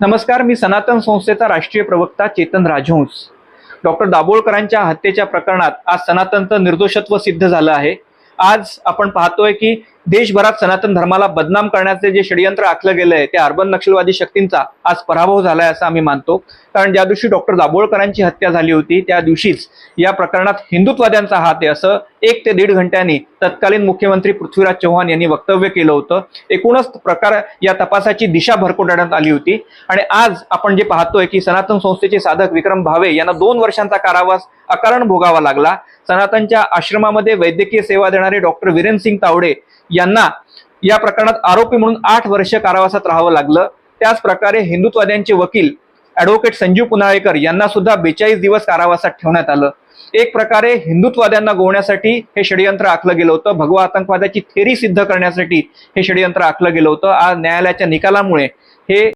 नमस्कार मी सनातन संस्थेचा राष्ट्रीय प्रवक्ता चेतन राजहंस. डॉक्टर दाभोळकरांच्या हत्येच्या प्रकरणात आज सनातनचं निर्दोषत्व सिद्ध झालं आहे. आज आपण पाहतोय की देशभरात सनातन धर्माला बदनाम करण्याचे जे षडयंत्र आखलं गेलं आहे त्या अर्बन नक्षलवादी शक्तींचा आज पराभव झालाय असं आम्ही मानतो. कारण ज्या दिवशी डॉक्टर दाभोळकरांची हत्या झाली होती त्या दिवशीच या प्रकरणात हिंदुत्वाद्यांचा हात आहे असं एक ते दीड घंट्यांनी तत्कालीन मुख्यमंत्री पृथ्वीराज चव्हाण यांनी वक्तव्य केलं होतं. एकूणच प्रकार या तपासाची दिशा भरकटण्यात आली होती. आणि आज आपण जे पाहतोय की सनातन संस्थेचे साधक विक्रम भावे यांना दोन वर्षांचा कारावास अकारण भोगावा लागला. सनातनच्या आश्रमामध्ये वैद्यकीय सेवा देणारे डॉक्टर वीरेन सिंग तावडे यांना या प्रकरणात आरोपी म्हणून आठ वर्ष कारावासात राहावं लागलं. त्याच प्रकारे हिंदुत्वाद्यांचे वकील ॲडव्होकेट संजीव पुनाळेकर यांना सुद्धा बेचाळीस दिवस कारावासात ठेवण्यात आलं. एक प्रकारे हिंदुत्वाद्यांना गोवण्यासाठी हे षडयंत्र आखलं गेलं होतं. भगवा आतंकवादाची थेरी सिद्ध करण्यासाठी हे षडयंत्र आखलं गेलं होतं. आज न्यायालयाच्या निकालामुळे हे